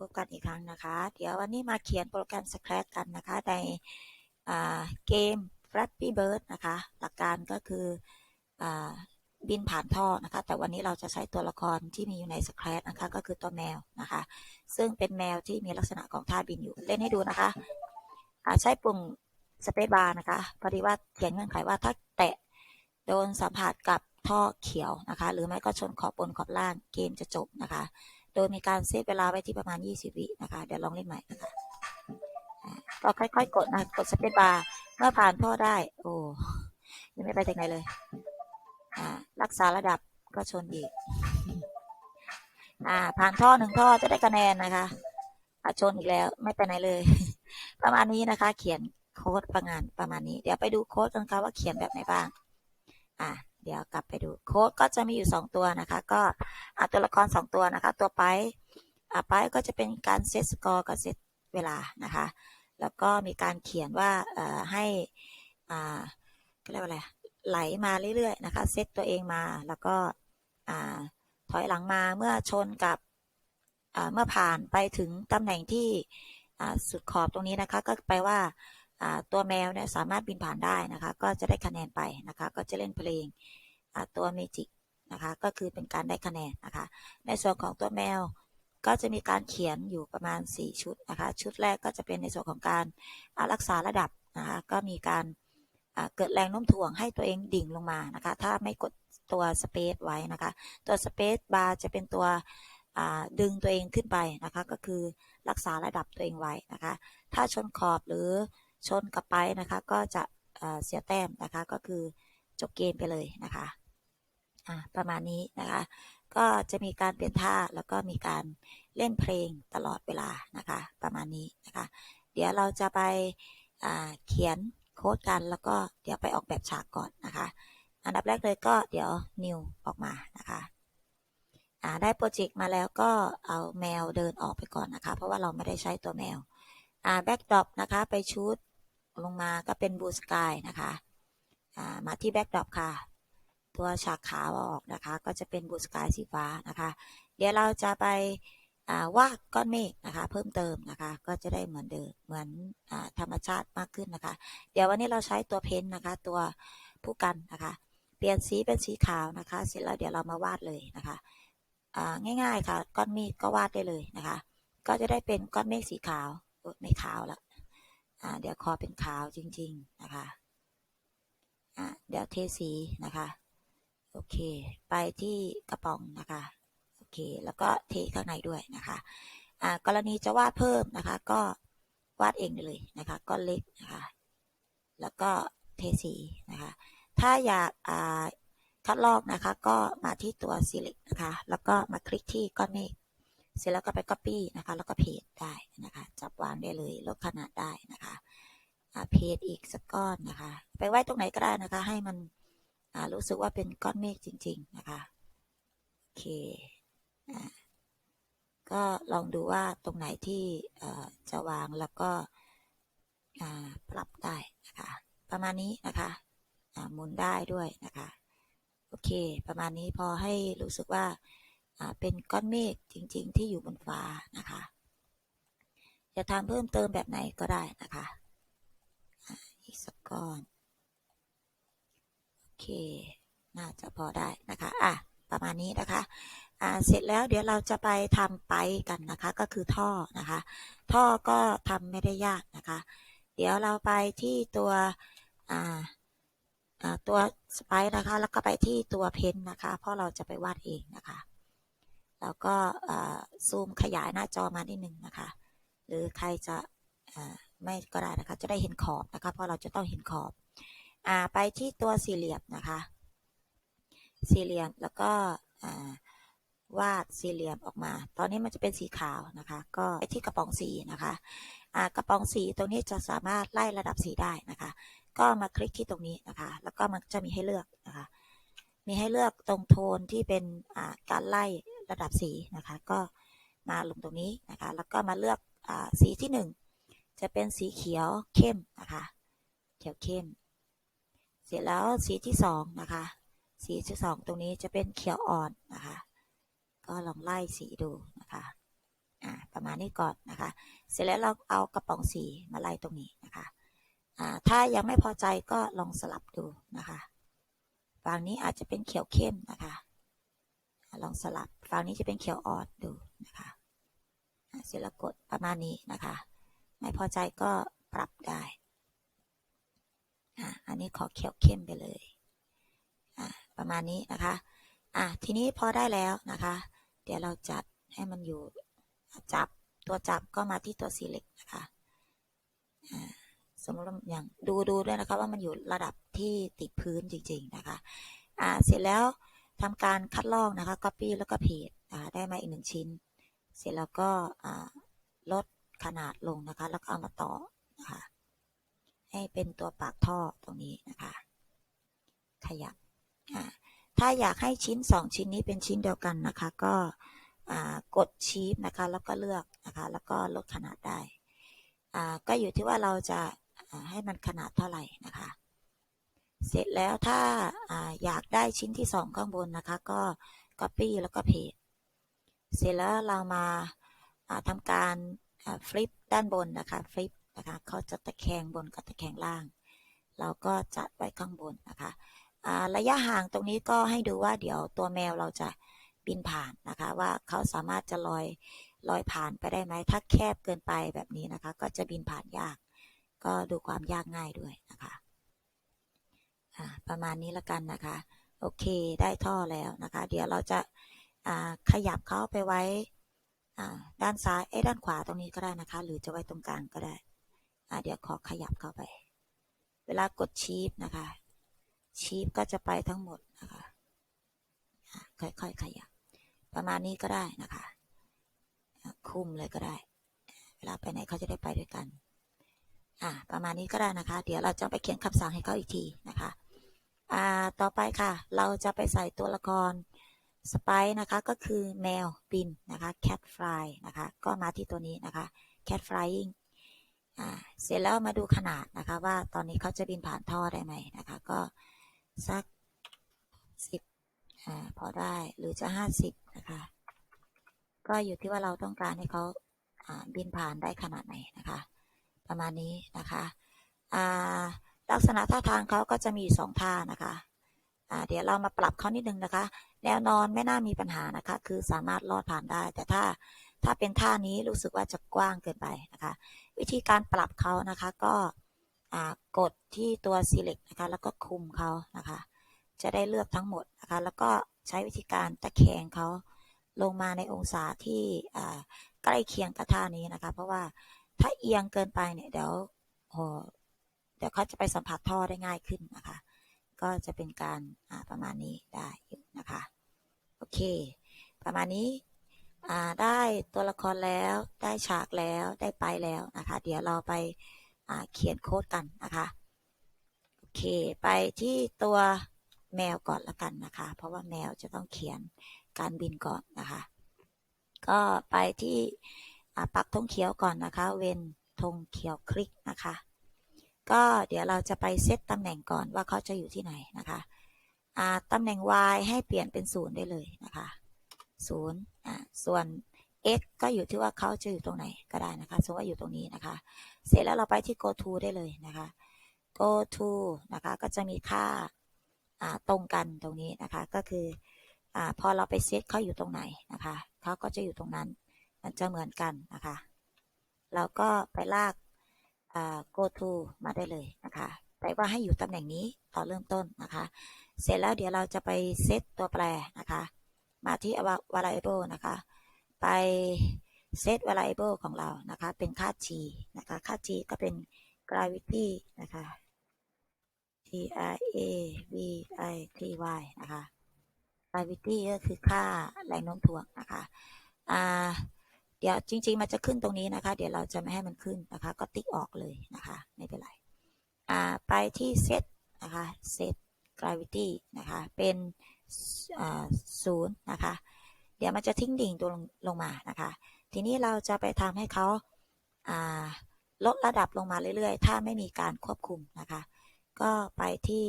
พบกันอีกครั้งนะคะ เดี๋ยววันนี้มาเขียนโปรแกรม Scratch กันนะคะ ในเกม Flappy Bird นะคะ หลักการก็คืออบินผ่านท่อนะคะ แต่วันนี้เราจะใช้ตัวละครที่มีอยู่ใน Scratch นะคะ ก็คือตัวแมวนะคะ ซึ่งเป็นแมวที่มีลักษณะของท่าบินอยู่ เล่นให้ดูนะคะใช้ปุ่ม Space Bar นะคะ พอดีว่าเขียนเงื่อนไขว่าถ้าแตะโดนสัมผัสกับท่อเขียวนะคะ หรือไม่ก็ชนขอบบนขอบล่างเกมจะจบนะคะ โดยมีการเซฟเวลาไว้ที่ประมาณ 20 วินะคะ เดี๋ยวลองเล่นใหม่นะคะก็ค่อยๆ กดนะกดสเปซบาร์เมื่อผ่านท่อได้ โอ้ยังไม่ไปถึงไหนเลยรักษาระดับก็ชนอีกอ่าผ่านท่อหนึ่งท่อจะได้คะแนนนะคะอาชนอีกแล้วไม่ไปไหนเลย ประมาณนี้นะคะ เขียนโค้ดประงานประมาณนี้ เดี๋ยวไปดูโค้ดกันค่ะว่าเขียนแบบไหนบ้าง เดี๋ยวกลับไปดูโค้ดก็จะมีอยู่ 2 ตัวนะคะ ก็ตัวละคร 2 ตัวนะคะ ตัวไปไปก็จะเป็นการเซตสกอร์กับเซตเวลานะคะ แล้วก็มีการเขียนว่าให้เรียกว่าอะไรไหลมาเรื่อยๆนะคะเซตตัวเองมาแล้วก็ถอยหลังมาเมื่อชนกับเมื่อผ่านไปถึงตำแหน่งที่สุดขอบตรงนี้นะคะ ก็แปลว่า ตัวแมวเนี่ยสามารถบินผ่านได้นะคะ ก็จะได้คะแนนไปนะคะ ก็จะเล่นเพลงตัวเมจิกนะคะ ก็คือเป็นการได้คะแนนนะคะ ในส่วนของตัวแมวก็จะมีการเขียนอยู่ประมาณ 4 ชุดนะคะ ชุดแรกก็จะเป็นในส่วนของการรักษาระดับนะคะ ก็มีการเกิดแรงโน้มถ่วงให้ตัวเองดิ่งลงมานะคะ ถ้าไม่กดตัวสเปซไว้นะคะ ตัวสเปซบาร์จะเป็นตัวดึงตัวเองขึ้นไปนะคะ ก็คือรักษาระดับตัวเองไว้นะคะ ถ้าชนขอบหรือ ชนกลับไปนะคะ ก็จะเสียแต้มนะคะ ก็คือจบเกมไปเลยนะคะประมาณนี้นะคะ ก็จะมีการเปลี่ยนท่าแล้วก็มีการเล่นเพลงตลอดเวลานะคะ ประมาณนี้นะคะ เดี๋ยวเราจะไปเขียนโค้ดกันแล้วก็เดี๋ยวไปออกแบบฉากก่อนนะคะ อันดับแรกเลยก็เดี๋ยว new ออกมานะคะได้โปรเจกต์มาแล้วก็เอาแมวเดินออกไปก่อนนะคะ เพราะว่าเราไม่ได้ใช้ตัวแมวอ่า backdrop นะคะไปชุด ลงมาก็เป็น blue sky นะคะมาที่ backdrop ค่ะ ตัวฉากขาวอออกนะคะ ก็จะเป็นบูสกายสีฟ้านะคะ เดี๋ยวเราจะไปวาดก้อนเมฆนะคะ เพิ่มเติมนะคะ ก็จะได้เหมือนเดิมเหมือนอธรรมชาติมากขึ้นนะคะ เดี๋ยววันนี้เราใช้ตัวเพ้นนะคะ ตัวผู้กันนะคะ เปลี่ยนสีเป็นสีขาวนะคะ เสร็จแล้วเดี๋ยวเรามาวาดเลยนะคะง่ายๆค่ะ ก้อนเมฆก็วาดได้เลยนะคะ ก็จะได้เป็นก้อนเมฆสีขาวไม่ขาวละ เดี๋ยวขอเป็นขาวจริง ๆ นะคะเดี๋ยวเทสีนะคะ โอเค ไปที่กระป๋องนะคะ โอเค แล้วก็เทข้างในด้วยนะคะอ่ากรณีจะวาดเพิ่มนะคะ ก็วาดเองได้เลยนะคะก้อนเล็กนะคะ แล้วก็เทสีนะคะ ถ้าอยากอ่าคัดลอกนะคะ ก็มาที่ตัว select นะคะ แล้วก็มาคลิกที่ก้อนเมฆ เสร็จแล้วก็ไป copy นะคะ แล้วก็เพจได้นะคะ จับวางได้เลย ลดขนาดได้นะคะเพจอีกสักก้อนนะคะ ไปไว้ตรงไหนก็ได้นะคะ ให้มันรู้สึกว่าเป็นก้อนเมฆจริง ๆ นะคะ โอเคก็ลองดูว่าตรงไหนที่จะวางแล้วก็ปรับได้นะคะ ประมาณนี้นะคะหมุนได้ด้วยนะคะ โอเค ประมาณนี้พอให้รู้สึกว่า เป็นก้อนเมฆจริง ๆ ที่อยู่บนฟ้านะคะ จะทำเพิ่มเติมแบบไหนก็ได้นะคะอีกสักก้อน โอเค น่าจะพอได้นะคะ อะ ประมาณนี้นะคะ อ่า เสร็จแล้วเดี๋ยวเราจะไปทำไปกันนะคะ ก็คือท่อนะคะ ท่อก็ทำไม่ได้ยากนะคะ เดี๋ยวเราไปที่ตัว อ่าตัวสไปนะคะ แล้วก็ไปที่ตัวเพนนะคะ เพราะเราจะไปวาดเองนะคะ แล้วก็ซูมขยายหน้าจอมานิดนึงนะคะ หรือใครจะไม่ก็ได้นะคะ จะได้เห็นขอบนะคะ เพราะเราจะต้องเห็นขอบอไปที่ตัวสี่เหลี่ยมนะคะ สี่เหลี่ยมแล้วก็วาดสี่เหลี่ยมออกมา ตอนนี้มันจะเป็นสีขาวนะคะ ก็ไปที่กระป๋องสีนะคะกระป๋องสีตรงนี้จะสามารถไล่ระดับสีได้นะคะ ก็มาคลิกที่ตรงนี้นะคะ แล้วก็มันจะมีให้เลือกนะคะ มีให้เลือกตรงโทนที่เป็นการไล่ ระดับสีนะคะ ก็มาลงตรงนี้นะคะ แล้วก็มาเลือกอสีที่ 1 จะเป็นสีเขียวเข้มนะคะ เขียวเข้ม เสร็จแล้วสีที่สองนะคะ สีที่สองตรงนี้จะเป็นเขียวอ่อนนะคะ ก็ลองไล่สีดูนะคะประมาณนี้ก่อนนะคะ เสร็จแล้วเราเอากระป๋องสีมาไล่ตรงนี้นะคะถ้ายังไม่พอใจก็ลองสลับดูนะคะฝั่งนี้อาจจะเป็นเขียวเข้มนะคะ ลองสลับฝั่งนี้จะเป็นเขียวอ่อนดูนะคะเสร็จแล้วกดประมาณนี้นะคะ ไม่พอใจก็ปรับได้อ่าอันนี้ขอเขียวเข้มไปเลยอ่าประมาณนี้นะคะอ่าทีนี้พอได้แล้วนะคะ เดี๋ยวเราจัดให้มันอยู่จับตัวจับก็มาที่ตัว select นะคะอ่าสมมติว่าอย่างดูดูด้วยนะคะว่ามันอยู่ระดับที่ติดพื้นจริง ๆ นะคะ อ่า เสร็จแล้ว ทำการคัดลอกนะคะ copy แล้วก็ paste ได้มาอีกหนึ่งชิ้น เสร็จแล้วก็ลดขนาดลงนะคะ แล้วก็เอามาต่อนะคะให้เป็นตัวปากท่อตรงนี้นะคะ ขยับถ้าอยากให้ชิ้น 2 ชิ้นนี้เป็นชิ้นเดียวกันนะคะ ก็กดชีฟนะคะ แล้วก็เลือกนะคะ แล้วก็ลดขนาดได้ก็อยู่ที่ว่าเราจะให้มันขนาดเท่าไหร่นะคะ เสร็จแล้วถ้าอยากได้ชิ้นที่2ข้างบนนะคะก็ Copy แล้วก็ Paste เสร็จแล้วเรามาทำการฟลิปด้านบนนะคะฟลิปนะคะเขาจะตะแคงบนกับตะแคงล่าง เราก็จัดไว้ข้างบนนะคะระยะห่างตรงนี้ก็ให้ดูว่าเดี๋ยวตัวแมวเราจะบินผ่านนะคะ ว่าเขาสามารถจะลอยลอยผ่านไปได้ไหมถ้าแคบเกินไปแบบนี้นะคะ ก็จะบินผ่านยาก ก็ดูความยากง่ายด้วยนะคะ ประมาณนี้ละกันนะคะ โอเคได้ท่อแล้วนะคะ เดี๋ยวเราจะขยับเขาไปไว้ด้านซ้ายเอ้ด้านขวาตรงนี้ก็ได้นะคะ หรือจะไว้ตรงกลางก็ได้เดี๋ยวขอขยับเข้าไป เวลากดชีฟนะคะ ชีฟก็จะไปทั้งหมดนะคะค่อยๆขยับ ประมาณนี้ก็ได้นะคะ คุมเลยก็ได้ เวลาไปไหนเขาจะได้ไปด้วยกัน อ่าประมาณนี้ก็ได้นะคะ เดี๋ยวเราจะไปเขียนคำสั่งให้เขาอีกทีนะคะ อ่าต่อไปค่ะ เราจะไปใส่ตัวละครสไปนะคะก็คือแมวบินนะคะ cat fly นะคะก็มาที่ตัวนี้นะคะ cat flying อ่าเสร็จแล้วมาดูขนาดนะคะว่าตอนนี้เขาจะบินผ่านท่อได้ไหมนะคะ ก็สักสิบอ่าพอได้หรือจะห้าสิบนะคะก็อยู่ที่ว่าเราต้องการให้เขาอ่าบินผ่านได้ขนาดไหนนะคะ ประมาณนี้นะคะอ่า ลักษณะท่าทางเขาก็จะมีสองท่านะคะเดี๋ยวเรามาปรับเขานิดนึงนะคะ แนวนอนไม่น่ามีปัญหานะคะ คือสามารถลอดผ่านได้ แต่ถ้าถ้าเป็นท่านี้รู้สึกว่าจะกว้างเกินไปนะคะ วิธีการปรับเขานะคะก็กดที่ตัว select นะคะ แล้วก็คุมเขานะคะ จะได้เลือกทั้งหมดนะคะ แล้วก็ใช้วิธีการตะแคงเขาลงมาในองศาที่ใกล้เคียงกับท่านี้นะคะ เพราะว่าถ้าเอียงเกินไปเนี่ยเดี๋ยว ดี๋ยวเขาจะไปสัมผัสท่อได้ง่ายขึ้นนะคะ ก็จะเป็นการประมาณนี้ได้อยู่นะคะ โอเค ประมาณนี้ได้ตัวละครแล้วได้ฉากแล้วได้ไปแล้วนะคะ เดี๋ยวเราไปเขียนโค้ดกันนะคะโอเค ไปที่ตัวแมวก่อนละกันนะคะ เพราะว่าแมวจะต้องเขียนการบินก่อนนะคะ ก็ไปที่ปักธงเขียวก่อนนะคะ เว้นธงเขียวคลิกนะคะ ก็เดี๋ยวเราจะไปเซตตำแหน่งก่อนว่าเขาจะอยู่ที่ไหนนะคะตำแหน่ง y ให้เปลี่ยนเป็นศูนย์ได้เลยนะคะศูนย์ส่วน x ก็อยู่ที่ว่าเขาจะอยู่ตรงไหนก็ได้นะคะ สมมติว่าอยู่ตรงนี้นะคะ เสร็จแล้วเราไปที่ go to ได้เลยนะคะ go to นะคะก็จะมีค่าตรงกันตรงนี้นะคะ ก็คืออพอเราไปเซตเขาอยู่ตรงไหนนะคะเขาก็จะอยู่ตรงนั้น มันจะเหมือนกันนะคะ เราก็ไปลาก go to มาได้เลยนะคะ แต่ว่าให้อยู่ตำแหน่งนี้ตอนเริ่มต้นนะคะ เสร็จแล้วเดี๋ยวเราจะไปเซตตัวแปรนะคะ มาที่ variable นะคะ ไปเซต variable ของเรานะคะ เป็นค่า g นะคะ ค่า g ก็เป็น gravity นะคะ g r a v i t y นะคะ gravity ก็คือค่าแรงโน้มถ่วงนะคะอ่า เดี๋ยวจริง ๆ มันจะขึ้นตรงนี้นะคะ เดี๋ยวเราจะไม่ให้มันขึ้นนะคะ ก็ติ๊กออกเลยนะคะ ไม่เป็นไร อ่า ไปที่ set นะคะ set gravity นะคะ เป็นอ่าศูนย์นะคะ เดี๋ยวมันจะทิ้งดิ่งตัวลงลงมานะคะ ทีนี้เราจะไปทำให้เขาอ่าลดระดับลงมาเรื่อย ๆ ถ้าไม่มีการควบคุมนะคะ ก็ไปที่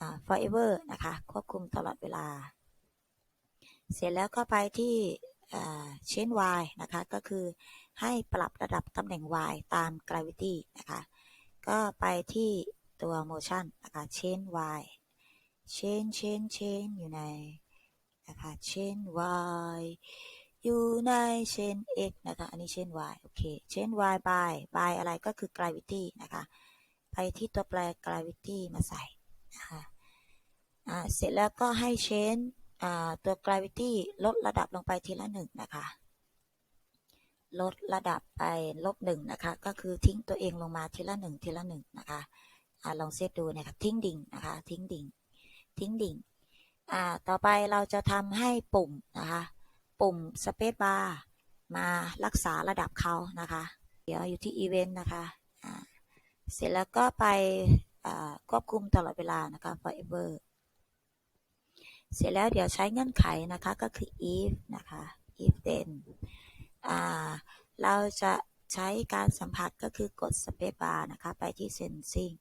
อ่า forever นะคะ ควบคุมตลอดเวลา เสร็จแล้วก็ไปที่ เชน y นะคะ ก็คือให้ปรับระดับตำแหน่ง y ตาม gravity นะคะ ก็ไปที่ตัว motion นะคะ chain y chain chain chain อยู่ในนะคะ chain y อยู่ใน chain x นะคะ อันนี้ chain y โอเค chain y by by อะไรก็คือ gravity นะคะ ไปที่ตัวแปร gravity มาใส่นะคะ อ่า เสร็จแล้วก็ให้ chain อ่า ตัว gravity ลดระดับลงไปทีละหนึ่งนะคะ ลดระดับไปลบหนึ่งนะคะ ก็คือทิ้งตัวเองลงมาทีละหนึ่งทีละหนึ่งนะคะอ่าลองเซฟดูนะคะทิ้งดิ่งนะคะ ทิ้งดิ่ง ทิ้งดิ่งอ่าต่อไปเราจะทำให้ปุ่มนะคะ ปุ่ม space bar มารักษาระดับเขานะคะ เดี๋ยวอยู่ที่ event นะคะอ่าเสร็จแล้วก็ไปควบคุมตลอดเวลานะคะ forever เสร็จแล้วเดี๋ยวใช้เงื่อนไขนะคะก็คือ if นะคะ if then อ่าเราจะใช้การสัมผัสก็คือกด space bar นะคะ ไปที่ sensing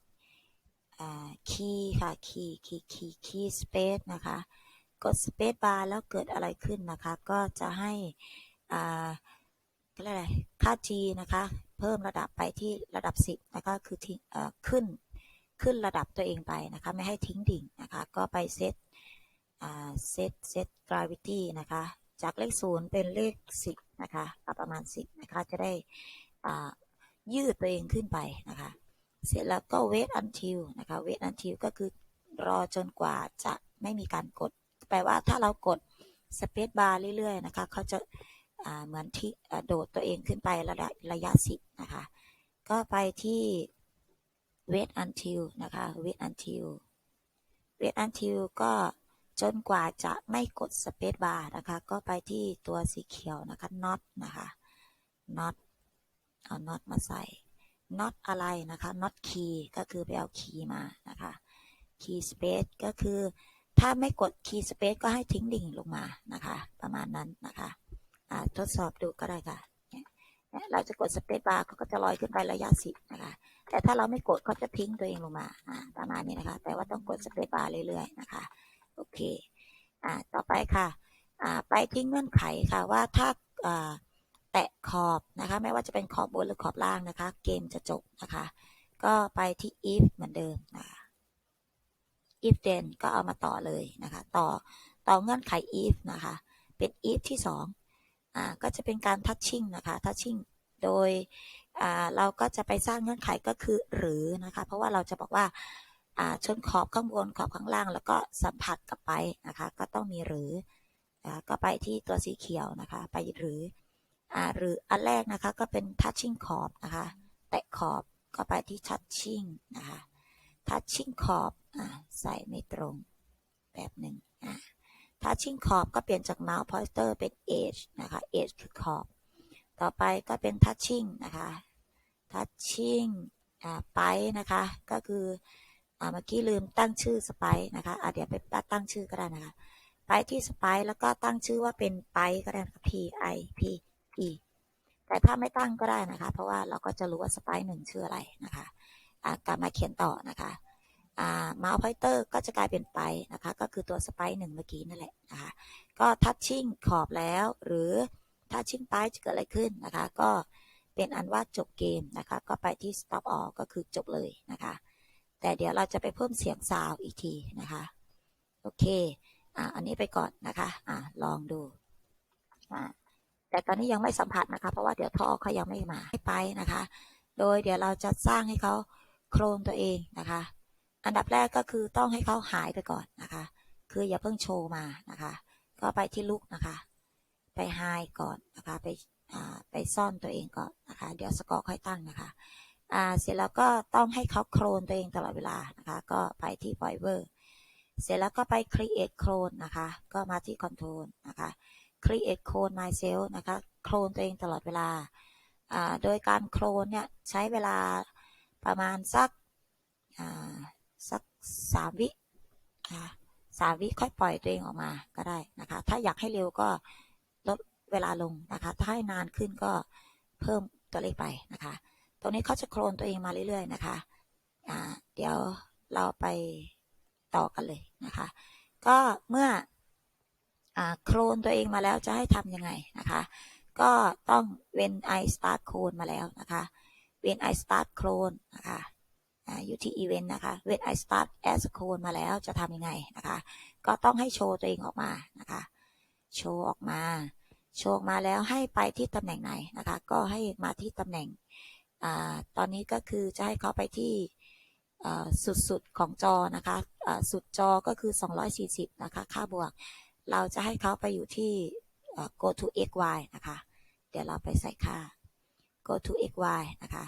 อ่า key ค่ะ key key key key space นะคะ กด space bar แล้วเกิดอะไรขึ้นนะคะ ก็จะให้อ่าก็อะไรค่า g นะคะ เพิ่มระดับไปที่ระดับ 10 นะคะ คือทิ้งขึ้น ขึ้นระดับตัวเองไปนะคะ ไม่ให้ทิ้งดิ่งนะคะ ก็ไปเซต เซตเซต gravity นะคะ จากเลขศูนย์เป็นเลข10นะคะเอาประมาณ10นะคะจะได้ยืดตัวเองขึ้นไปนะคะ เสร็จแล้วก็ wait until นะคะ wait until ก็คือรอจนกว่าจะไม่มีการกด แปลว่าถ้าเรากด space bar เรื่อยๆนะคะเขาจะเหมือนที่โดดตัวเองขึ้นไประดับระยะ10นะคะ ก็ไปที่ wait until นะคะ wait until wait until ก็ จนกว่าจะไม่กด space bar นะคะ ก็ไปที่ตัวสีเขียวนะคะ not นะคะ not เอา not มาใส่ not อะไรนะคะ not key ก็คือไปเอา key มานะคะ key space ก็คือถ้าไม่กด key space ก็ให้ทิ้งดิ่งลงมานะคะ ประมาณนั้นนะคะทดสอบดูก็ได้ค่ะเราจะกด space bar เขาก็จะลอยขึ้นไประยะ10นะคะ แต่ถ้าเราไม่กดเขาจะทิ้งตัวเองลงมาประมาณนี้นะคะ แต่ว่าต้องกด space bar เรื่อยๆนะคะ โอเคอ่าต่อไปค่ะอ่าไปที่เงื่อนไขค่ะว่าถ้าอ่าแตะขอบนะคะไม่ว่าจะเป็นขอบบนหรือขอบล่างนะคะ เกมจะจบนะคะ ก็ไปที่ if เหมือนเดิมนะ if then ก็เอามาต่อเลยนะคะ ต่อต่อเงื่อนไข if นะคะ เป็น if ที่สองอ่าก็จะเป็นการ touching นะคะ touching โดยอ่าเราก็จะไปสร้างเงื่อนไขก็คือหรือนะคะ เพราะว่าเราจะบอกว่า ชนขอบข้างบนขอบข้างล่าง แล้วก็สัมผัสกับไปนะคะก็ต้องมีหรืออ่าก็ไปที่ตัวสีเขียวนะคะ ไปหรืออ่าหรืออันแรกนะคะก็เป็น touching ขอบนะคะ แตะขอบก็ไปที่ touching นะคะ touching ขอบอ่าใส่ไม่ตรงแบบหนึ่งอ่า touching ขอบก็เปลี่ยนจาก mouse pointer เป็น edge นะคะ edge คือขอบ ต่อไปก็เป็น touching นะคะ touching อ่าไปนะคะ ก็คือ เมื่อกี้ลืมตั้งชื่อสไปนะคะอาเดี๋ยวไปตั้งชื่อก็ได้นะคะไปที่สไปแล้วก็ตั้งชื่อว่าเป็นไปก็ได้นะคะ p i p e แต่ถ้าไม่ตั้งก็ได้นะคะ เพราะว่าเราก็จะรู้ว่าสไปหนึ่งชื่ออะไรนะคะอ่ากลับมาเขียนต่อนะคะอ่าเมาส์พอยเตอร์ก็จะกลายเป็นไปนะคะ ก็คือตัวสไปหนึ่งเมื่อกี้นั่นแหละนะคะก็ทัชชิ่งขอบแล้ว หรือทัชชิ่งไปจะเกิดอะไรขึ้นนะคะ ก็เป็นอันว่าจบเกมนะคะ ก็ไปที่ stop all ก็คือจบเลยนะคะ แต่เดี๋ยวเราจะไปเพิ่มเสียงซาวอีกทีนะคะ โอเค อ่า อันนี้ไปก่อนนะคะ อ่า ลองดู อ่า แต่ตอนนี้ยังไม่สัมผัสนะคะ เพราะว่าเดี๋ยวท่อเขายังไม่มาให้ไปนะคะ โดยเดี๋ยวเราจะสร้างให้เขาโคลนตัวเองนะคะ อันดับแรกก็คือต้องให้เขาหายไปก่อนนะคะ คืออย่าเพิ่งโชว์มานะคะ ก็ไปที่ลุกนะคะ ไปไฮก่อนนะคะ ไป อ่า ไปซ่อนตัวเองก่อนนะคะ เดี๋ยวสกอร์ค่อยตั้งนะคะ อ่าเสร็จแล้วก็ต้องให้เขาโคลนตัวเองตลอดเวลานะคะ ก็ไปที่ Fiber เสร็จแล้วก็ไป create clone นะคะ ก็มาที่ control นะคะ create clone myself นะคะ โคลนตัวเองตลอดเวลา อ่า โดยการโคลนเนี่ยใช้เวลาประมาณสัก อ่า สักสามวินะคะสามวิค่อยปล่อยตัวเองออกมาก็ได้นะคะ ถ้าอยากให้เร็วก็ลดเวลาลงนะคะ ถ้าให้นานขึ้นก็เพิ่มตัวเลขไปนะคะ รงนี้เขาจะโคลนตัวเองมาเรื่อยๆนะคะอ่าเดี๋ยวเราไปต่อกันเลยนะคะ ก็เมื่ออโคลนตัวเองมาแล้วจะให้ทำยังไงนะคะ ก็ต้อง when I start clone มาแล้วนะคะ when I start clone นะคะอ่าอยู่ที่ event นะคะ when I start as a clone มาแล้วจะทำยังไงนะคะ ก็ต้องให้โชว์ตัวเองออกมานะคะ โชว์ออกมา โชว์ออกมาแล้วให้ไปที่ตำแหน่งไหนนะคะ ก็ให้มาที่ตำแหน่ง อตอนนี้ก็คือจะให้เขาไปที่อ่าสุดๆของจอนะคะสุดจอก็คือ 240 นะคะ ค่าบวก เราจะให้เขาไปอยู่ที่ go to x y นะคะ เดี๋ยวเราไปใส่ค่า go to x y นะคะ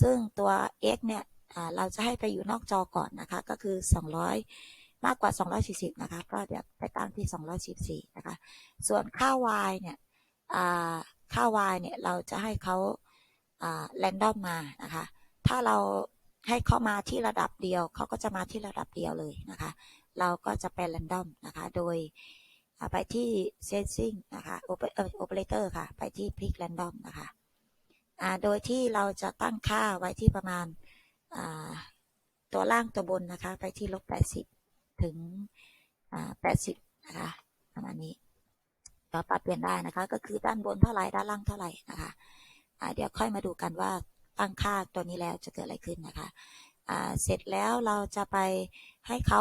ซึ่งตัว x เนี่ยเราจะให้ไปอยู่นอกจอก่อนนะคะ ก็คือ 200 มากกว่า 240 นะคะ ก็เดี๋ยวไปตั้งที่244นะคะ ส่วนค่า y เนี่ยค่า y เนี่ย เราจะให้เขา อ่า random มานะคะ ถ้าเราให้เขามาที่ระดับเดียว เขาก็จะมาที่ระดับเดียวเลยนะคะ เราก็จะเป็น random นะคะ โดยไปที่ sensing นะคะ Oper- เอ่อ operator ค่ะ ไปที่ pick random นะคะโดยที่เราจะตั้งค่าไว้ที่ประมาณตัวล่างตัวบนนะคะ ไปที่ลบ 80 ถึง 80 นะคะ ประมาณนี้เราปรับเปลี่ยนได้นะคะ ก็คือด้านบนเท่าไหร่ ด้านล่างเท่าไหร่นะคะ เดี๋ยวค่อยมาดูกันว่าตั้งค่าตัวนี้แล้วจะเกิดอะไรขึ้นนะคะเสร็จแล้วเราจะไปให้เขา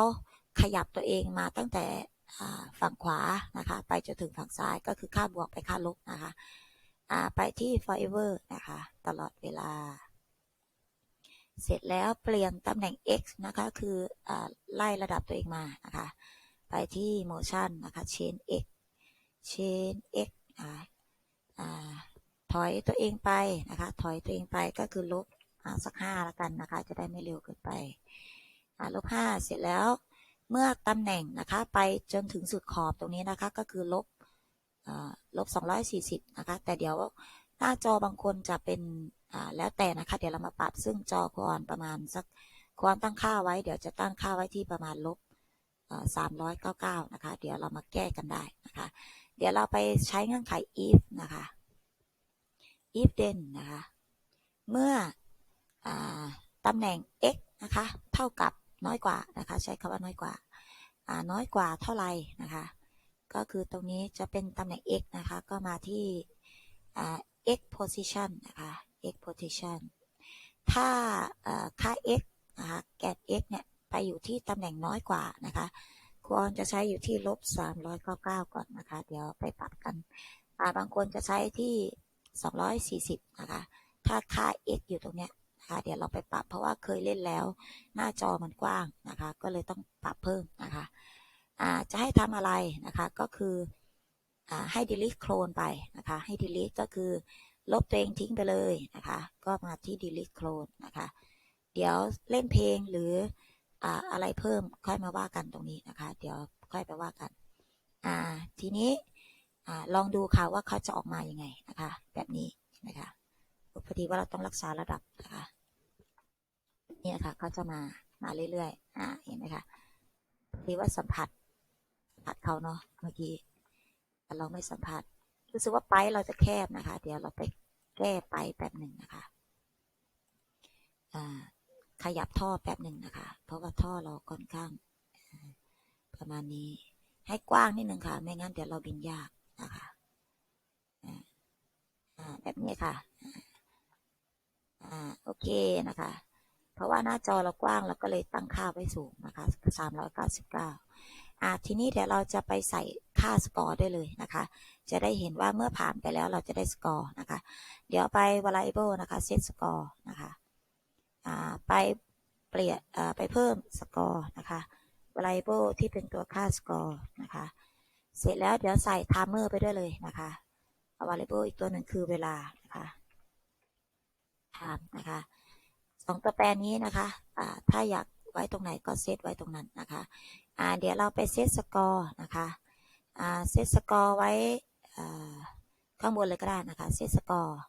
ขยับตัวเองมาตั้งแต่ฝั่งขวานะคะ ไปจนถึงฝั่งซ้ายก็คือค่าบวกไปค่าลบนะคะไปที่ forever นะคะ ตลอดเวลา เสร็จแล้วเปลี่ยนตำแหน่ง x นะคะ คืออไล่ระดับตัวเองมานะคะ ไปที่ motion นะคะ change x change x อ่า ถอยตัวเองไปนะคะ ถอยตัวเองไปก็คือลบอสักห้าละกันนะคะ จะได้ไม่เร็วเกินไปลบห้าเสร็จแล้วเมื่อตำแหน่งนะคะไปจนถึงสุดขอบตรงนี้นะคะก็คือลบอ่าลบ 240 นะคะ แต่เดี๋ยวหน้าจอบางคนจะเป็นแล้วแต่นะคะ เดี๋ยวเรามาปรับซึ่งจอควรประมาณสักควรตั้งค่าไว้ เดี๋ยวจะตั้งค่าไว้ที่ประมาณลบสามร้อยเก้าเก้านะคะ เดี๋ยวเรามาแก้กันได้นะคะ เดี๋ยวเราไปใช้เงื่อนไข if นะคะ if then นะคะ เมื่ออตำแหน่ง x นะคะ เท่ากับน้อยกว่านะคะ ใช้คำว่าน้อยกว่า น้อยกว่าเท่าไหร่นะคะ ก็คือตรงนี้จะเป็นตำแหน่ง x นะคะ ก็มาที่ x position นะคะ x position ถ้าค่า x นะคะแกน x เนี่ยไปอยู่ที่ตำแหน่งน้อยกว่านะคะควรจะใช้อยู่ที่ลบ399ก่อนนะคะ เดี๋ยวไปปรับกันบางคนจะใช้ที่ 240 นะคะ ถ้าค่า x อยู่ตรงเนี้ยนะคะเดี๋ยวเราไปปรับเพราะว่าเคยเล่นแล้ว หน้าจอมันกว้างนะคะ ก็เลยต้องปรับเพิ่มนะคะอ่าจะให้ทำอะไรนะคะก็คืออให้ delete clone ไปนะคะให้ delete ก็คือลบตัวเองทิ้งไปเลยนะคะ ก็มาที่ delete clone นะคะ เดี๋ยวเล่นเพลงหรือออะไรเพิ่มค่อยมาว่ากันตรงนี้นะคะ เดี๋ยวค่อยไปว่ากันทีนี้ อลองดูค่ะว่าเขาจะออกมายังไงนะคะ แบบนี้นไหมคะพอดีว่าเราต้องรักษาระดับนะคะเนี่ยค่ะเขาจะมามาเรื่อยๆอ่าเห็นไหมคะพอดีว่าสัมผัสสัมผัสเขาเนาะเมื่อกี้แต่เราไม่สัมผัสรู้สึกว่าไปเราจะแคบนะคะ เดี๋ยวเราไปแก้ไปแป๊บหนึ่งนะคะอ่าขยับท่อแป๊บหนึ่งนะคะ เพราะว่าท่อเราค่อนข้างประมาณนี้ให้กว้างนิดหนึ่งค่ะ ไม่งั้นเดี๋ยวเราบินยาก นะคะอ่าอ่าแบบนี้ค่ะอ่าโอเคนะคะ เพราะว่าหน้าจอเรากว้างเราก็เลยตั้งค่าไว้สูงนะคะ399อ่าทีนี้เดี๋ยวเราจะไปใส่ค่าสกอร์ได้เลยนะคะ จะได้เห็นว่าเมื่อผ่านไปแล้วเราจะได้สกอร์นะคะ เดี๋ยวไป variable นะคะ set score นะคะอ่าไปเปลี่ยนอ่าไปเพิ่มสกอร์นะคะ variable ที่เป็นตัวค่าสกอร์นะคะ เสร็จแล้วเดี๋ยวใส่ timer ไปด้วยเลยนะคะ variable อีกตัวหนึ่งคือเวลานะคะ time นะคะสองตัวแปรนี้นะคะอ่าถ้าอยากไว้ตรงไหนก็เซตไว้ตรงนั้นนะคะอ่าเดี๋ยวเราไปเซตสกอร์นะคะอ่าเซตสกอร์ไว้อ่าข้างบนเลยก็ได้นะคะ เซตสกอร์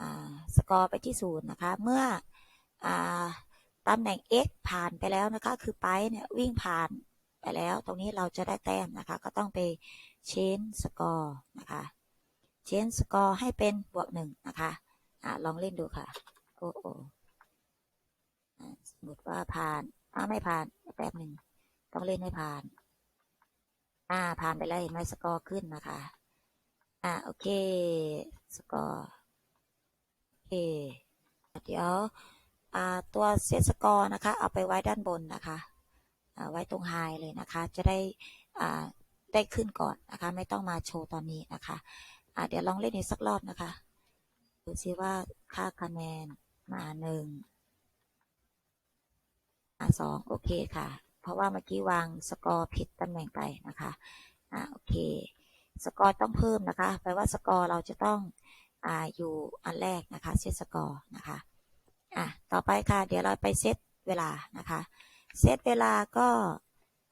อ่าสกอร์ไปที่ศูนย์นะคะ เมื่ออ่าตำแหน่ง x ผ่านไปแล้วนะคะ คือไปเนี่ยวิ่งผ่าน ไปแล้วตรงนี้เราจะได้แต้มนะคะ ก็ต้องไป change score นะคะ change score ให้เป็นบวกหนึ่งนะคะอ่าลองเล่นดูค่ะ โอ้โอสมมติว่าผ่านอ้าไม่ผ่านแป๊บหนึ่งต้องเล่นให้ผ่าน อ่าผ่านไปแล้วเห็นไหมสกอร์ขึ้นนะคะ อ่าโอเคสกอร์โอเคเดี๋ยวอ่าตัวเซตสกอร์นะคะ เอาไปไว้ด้านบนนะคะ ไว้ตรงไฮเลยนะคะ จะได้ได้ขึ้นก่อนนะคะ ไม่ต้องมาโชว์ตอนนี้นะคะอ่าเดี๋ยวลองเล่นอีกสักรอบนะคะดูซิว่าค่าคะแนนมาหนึ่งอ่าสองโอเคค่ะ เพราะว่าเมื่อกี้วางสกอร์ผิดตำแหน่งไปนะคะอ่าโอเค สกอร์ต้องเพิ่มนะคะ แปลว่าสกอร์เราจะต้องอ่าอยู่อันแรกนะคะ เซตสกอร์นะคะอะต่อไปค่ะ เดี๋ยวเราไปเซตเวลานะคะ เซตเวลาก็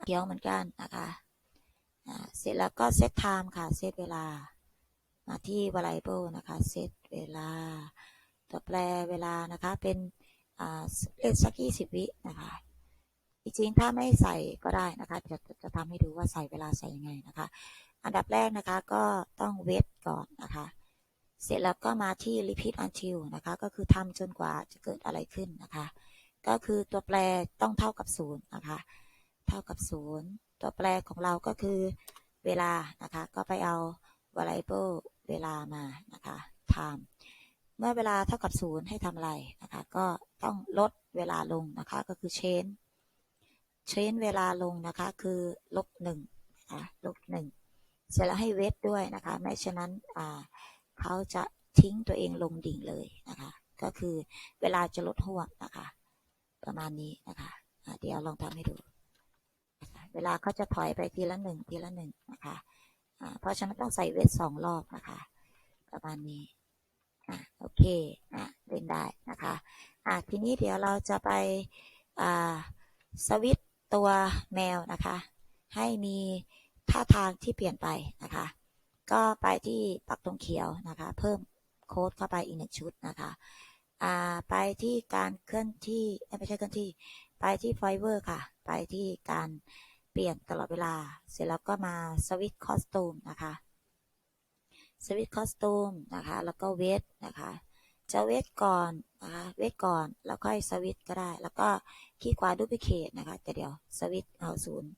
เดียวเหมือนกันนะคะอ่าเสร็จแล้วก็เซตไทม์ค่ะ เซตเวลา มาที่ variable นะคะ เซตเวลา ตัวแปรเวลานะคะ เป็นอ่าเลขสักยี่สิบวินะคะ จริงๆ ถ้าไม่ใส่ก็ได้นะคะ จะจะทำให้ดูว่าใส่เวลาใส่ยังไงนะคะ อันดับแรกนะคะก็ต้องเวทก่อนนะคะ เสร็จแล้วก็มาที่ repeat until นะคะ ก็คือทำจนกว่าจะเกิดอะไรขึ้นนะคะ ก็คือตัวแปรต้องเท่ากับศูนย์นะคะเท่ากับศูนย์ตัวแปรของเราก็คือเวลานะคะก็ไปเอา variable เวลามานะคะ time เมื่อเวลาเท่ากับศูนย์ให้ทำอะไรนะคะก็ต้องลดเวลาลงนะคะก็คือ change change เวลาลงนะคะคือลบหนึ่งะคะลบหนึ่งเสร็จแล้วให้เวทด้วยนะคะไม่ฉะนั้นเขาจะทิ้งตัวเองลงดิ่งเลยนะคะก็คือเวลาจะลดห่วงนะคะ ประมาณนี้นะคะอ่าเดี๋ยวลองทำให้ดูนะคะเวลาเขาจะถอยไปทีละหนึ่งทีละหนึ่งนะคะอ่าเพราะฉะนั้นต้องใส่เวทสองรอบนะคะประมาณนี้อ่าโอเคอ่าเล่นได้นะคะอ่าทีนี้เดี๋ยวเราจะไปอ่าสวิตตัวแมวนะคะให้มีท่าทางที่เปลี่ยนไปนะคะก็ไปที่ปักตรงเขียวนะคะ เพิ่มโค้ดเข้าไปอีกหนึ่งชุดนะคะ อ่าไปที่การเคลื่อนที่ไม่ใช่เคลื่อนที่ ไปที่ไฟเวอร์ค่ะ ไปที่การเปลี่ยนตลอดเวลา เสร็จแล้วก็มาสวิตคอสตูมนะคะสวิตคอสตูมนะคะ แล้วก็เวทนะคะ จะเวทก่อนนะคะ เวทก่อน แล้วค่อยสวิตก็ได้ แล้วก็คลิกขวาดูพิเคทนะคะ แต่เดี๋ยวสวิตเอาศูนย์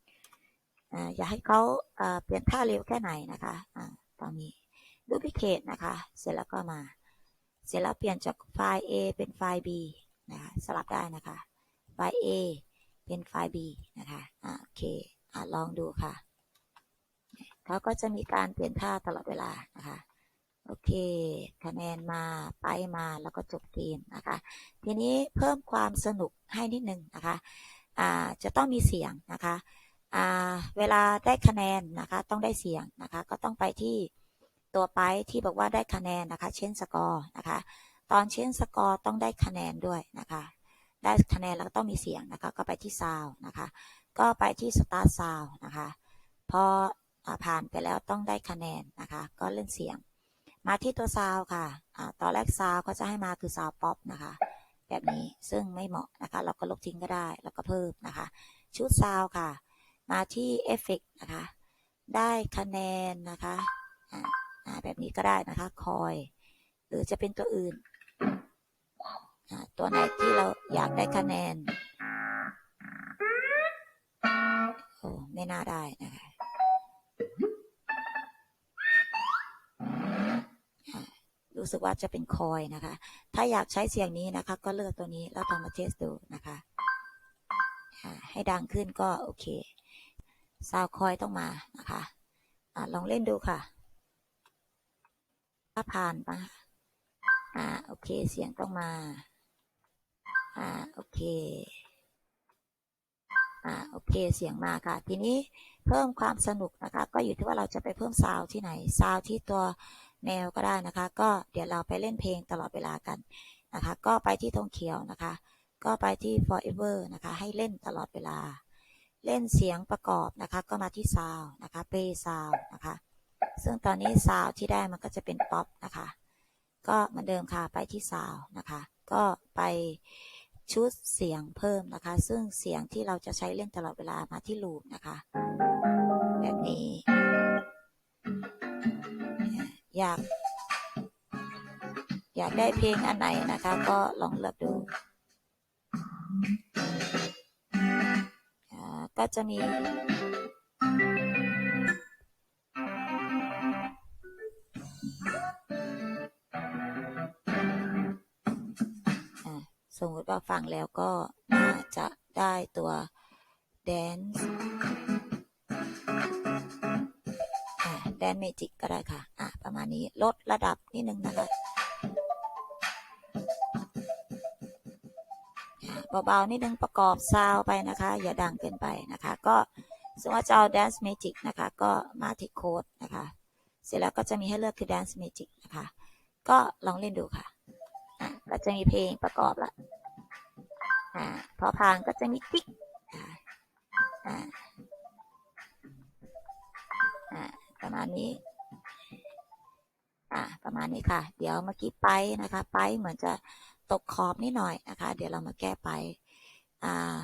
อ่าอย่าให้เขาอ่าเปลี่ยนท่าเร็วแค่ไหนนะคะอ่าตอนนี้ดูพิเคทนะคะ เสร็จแล้วก็มา เสร็จแล้วเปลี่ยนจากไฟล์ A เป็นไฟล์ B นะคะสลับได้นะคะ ไฟล์ A เป็นไฟล์ B นะคะอ่าโอเคอ่าลองดูค่ะเขาก็จะมีการเปลี่ยนท่าตลอดเวลานะคะโอเค คะแนนมาไปมาแล้วก็จบเกมนะคะ ทีนี้เพิ่มความสนุกให้นิดนึงนะคะอ่าจะต้องมีเสียงนะคะอ่าเวลาได้คะแนนนะคะ ต้องได้เสียงนะคะ ก็ต้องไปที่ ตัวไปที่บอกว่าได้คะแนนนะคะ เช่นสกอร์นะคะ ตอนเช่นสกอร์ต้องได้คะแนนด้วยนะคะ ได้คะแนนแล้วต้องมีเสียงนะคะ ก็ไปที่ซาวนะคะ ก็ไปที่สตาร์ซาวนะคะ พออผ่านไปแล้วต้องได้คะแนนนะคะ ก็เล่นเสียง มาที่ตัวซาวค่ะอ่าตอนแรกซาวก็จะให้มาคือซาวป๊อปนะคะ แบบนี้ซึ่งไม่เหมาะนะคะ เราก็ลบทิ้งก็ได้ แล้วก็เพิ่มนะคะ ชุดซาวค่ะ มาที่เอฟเฟกนะคะ ได้คะแนนนะคะอ่าอ่า แบบนี้ก็ได้นะคะ คอย หรือจะเป็นตัวอื่น ตัวไหนที่เราอยากได้คะแนน โอ้ ไม่น่าได้นะคะรู้สึกว่าจะเป็นคอยนะคะ ถ้าอยากใช้เสียงนี้นะคะ ก็เลือกตัวนี้แล้วลองมาเทสดูนะคะ ให้ดังขึ้นก็โอเค ซาวคอยต้องมานะคะอะลองเล่นดูค่ะ ถ้าผ่านมาอ่า โอเค เสียงต้องมา อ่า โอเค อ่า โอเค เสียงมาค่ะ ทีนี้เพิ่มความสนุกนะคะ ก็อยู่ที่ว่าเราจะไปเพิ่มซาวที่ไหน ซาวที่ตัวแมวก็ได้นะคะ ก็เดี๋ยวเราไปเล่นเพลงตลอดเวลากันนะคะ ก็ไปที่ธงเขียวนะคะ ก็ไปที่ forever นะคะ ให้เล่นตลอดเวลา เล่นเสียงประกอบนะคะ ก็มาที่ซาวนะคะเปซาวนะคะ ซึ่งตอนนี้ซาวที่ได้มันก็จะเป็นป๊อปนะคะ ก็เหมือนเดิมค่ะไปที่ซาวนะคะ ก็ไปชุดเสียงเพิ่มนะคะ ซึ่งเสียงที่เราจะใช้เล่นตลอดเวลามาที่ลูปนะคะ แบบนี้ อยาก อยากได้เพลงอันไหนนะคะ ก็ลองเลือกดูก็จะมี ว่าฟังแล้วก็น่าจะได้ตัว dance อ่า dance magic ก็ได้ค่ะ อ่าประมาณนี้ลดระดับนิดนึงนะคะเบาๆนิดนึงประกอบซาวไปนะคะ อย่าดังเกินไปนะคะ ก็สมมติว่าจะเอา dance magic นะคะ ก็มาที่โค้ดนะคะ เสร็จแล้วก็จะมีให้เลือกคือ dance magic นะคะ ก็ลองเล่นดูค่ะอ่าก็จะมีเพลงประกอบละ อ่าพอพางก็จะมีติ๊กอ่าอ่าประมาณนี้อ่าประมาณนี้ค่ะ เดี๋ยวเมื่อกี้ไปนะคะ ไปเหมือนจะตกขอบนิดหน่อยนะคะ เดี๋ยวเรามาแก้ไปอ่า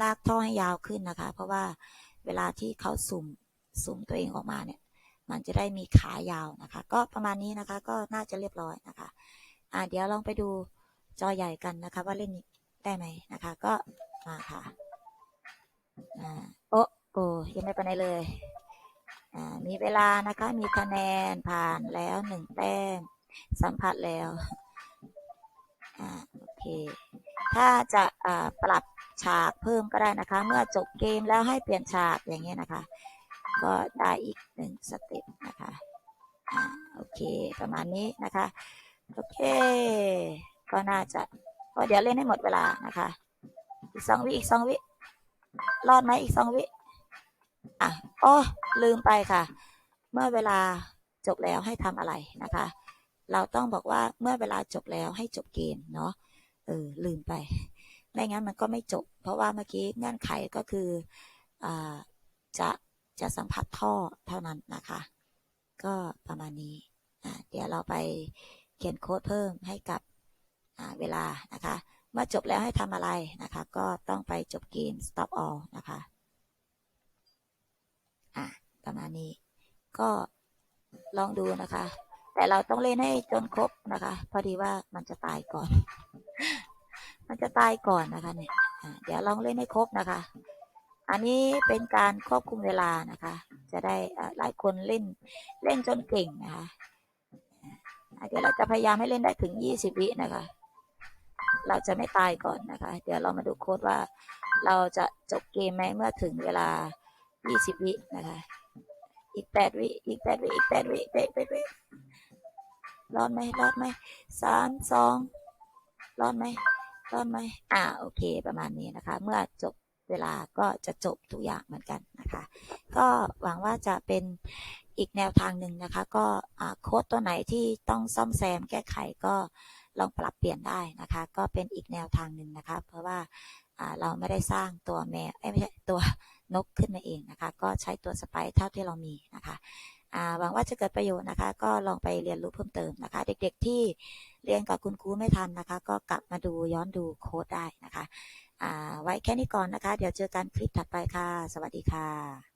ลากท่อให้ยาวขึ้นนะคะ เพราะว่าเวลาที่เขาสุ่มสุ่มตัวเองออกมาเนี่ยมันจะได้มีขายาวนะคะ ก็ประมาณนี้นะคะก็น่าจะเรียบร้อยนะคะอ่าเดี๋ยวลองไปดูจอใหญ่กันนะคะ ว่าเล่น ได้ไหมนะคะ ก็มาค่ะอ่าโอ้โอ้ยังไม่ไปไหนเลยอ่ามีเวลานะคะ มีคะแนนผ่านแล้วหนึ่งแต้มสัมผัสแล้วอ่าโอเค ถ้าจะอ่าปรับฉากเพิ่มก็ได้นะคะ เมื่อจบเกมแล้วให้เปลี่ยนฉากอย่างเงี้ยนะคะ ก็ได้อีกหนึ่งสเต็ปนะคะอ่าโอเค ประมาณนี้นะคะ โอเค ก็น่าจะ ก็เดี๋ยวเล่นให้หมดเวลานะคะ อีกสองวิอีกสองวิ รอดไหมอีกสองวิ อะโอ้ลืมไปค่ะ เมื่อเวลาจบแล้วให้ทำอะไรนะคะ เราต้องบอกว่าเมื่อเวลาจบแล้วให้จบเกมเนาะ เออ ลืมไป ไม่งั้นมันก็ไม่จบ เพราะว่าเมื่อกี้เงื่อนไขก็คืออ่าจะจะสัมผัสท่อเท่านั้นนะคะ ก็ประมาณนี้อ่าเดี๋ยวเราไปเขียนโค้ดเพิ่มให้กับ เวลานะคะ เมื่อจบแล้วให้ทำอะไรนะคะ ก็ต้องไปจบเกม stop all นะคะอะประมาณนี้ ก็ลองดูนะคะ แต่เราต้องเล่นให้จนครบนะคะ พอดีว่ามันจะตายก่อน มันจะตายก่อนนะคะเนี่ยเดี๋ยวลองเล่นให้ครบนะคะ อันนี้เป็นการควบคุมเวลานะคะ จะได้อะหลายคนเล่นเล่นจนเก่งนะคะอะเดี๋ยวเราจะพยายามให้เล่นได้ถึง 20 วินะคะ เราจะไม่ตายก่อนนะคะ เดี๋ยวเรามาดูโค้ดว่า เราจะจบเกมไหมเมื่อถึงเวลา 20 วินะคะ อีก 8 วิ อีก 8 วิ อีก 8 วิเป๊ะเป๊ะเป๊ะรอดไหมรอดไหมสามสองรอดไหมรอดไหมอ่าโอเคประมาณนี้นะคะ เมื่อจบเวลาก็จะจบทุกอย่างเหมือนกันนะคะ ก็หวังว่าจะเป็นอีกแนวทางหนึ่งนะคะ ก็โค้ดตัวไหนที่ต้องซ่อมแซมแก้ไขก็ ลองปรับเปลี่ยนได้นะคะ ก็เป็นอีกแนวทางหนึ่งนะคะ เพราะว่าเราไม่ได้สร้างตัวแมวไม่ใช่ตัวนกขึ้นมาเองนะคะ ก็ใช้ตัวสไปเท่าที่เรามีนะคะหวังว่าจะเกิดประโยชน์นะคะ ก็ลองไปเรียนรู้เพิ่มเติมนะคะ เด็กๆที่เรียนกับคุณครูไม่ทันนะคะ ก็กลับมาดูย้อนดูโค้ดได้นะคะไว้แค่นี้ก่อนนะคะ เดี๋ยวเจอกันคลิปถัดไปค่ะ สวัสดีค่ะ